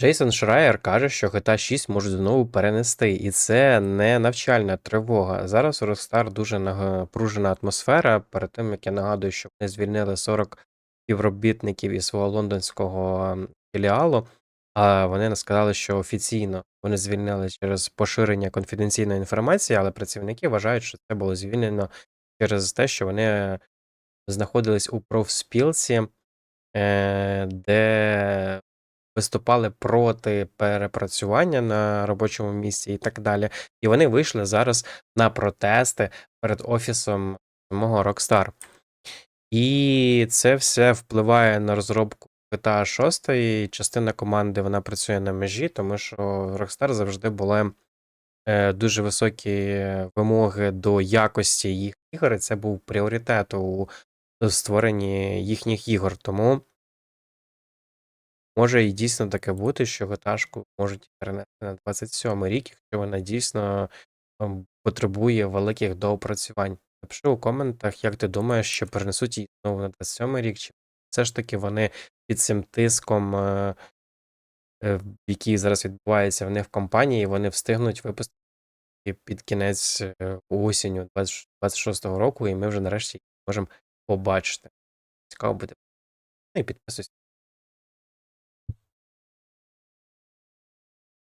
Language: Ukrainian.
Джейсон Шрайер каже, що GTA 6 можуть знову перенести, і це не навчальна тривога. Зараз у Rockstar дуже напружена атмосфера. Перед тим як я нагадую, що вони звільнили 40 співробітників із свого лондонського ем, філіалу. А вони сказали, що офіційно вони звільнили через поширення конфіденційної інформації, але працівники вважають, що це було звільнено через те, що вони знаходились у профспілці, е, де виступали проти перепрацювання на робочому місці і так далі. І вони вийшли зараз на протести перед офісом самого Rockstar. І це все впливає на розробку GTA 6. І частина команди вона працює на межі, тому що Rockstar завжди були е, дуже високі вимоги до якості їх ігор. і Це був пріоритет у створенні їхніх ігор. Тому може і дійсно таке бути, що GTA можуть перенести на 27 рік, якщо вона дійсно потребує великих доопрацювань. Напиши у коментах, як ти думаєш, що перенесуть її знову на 27 рік, чи все ж таки вони під цим тиском, е, е, який зараз відбувається в них в компанії, вони встигнуть випустити під кінець е, осінню 26-го року, і ми вже нарешті можемо побачити. Цікаво буде. Ну і підписуйся.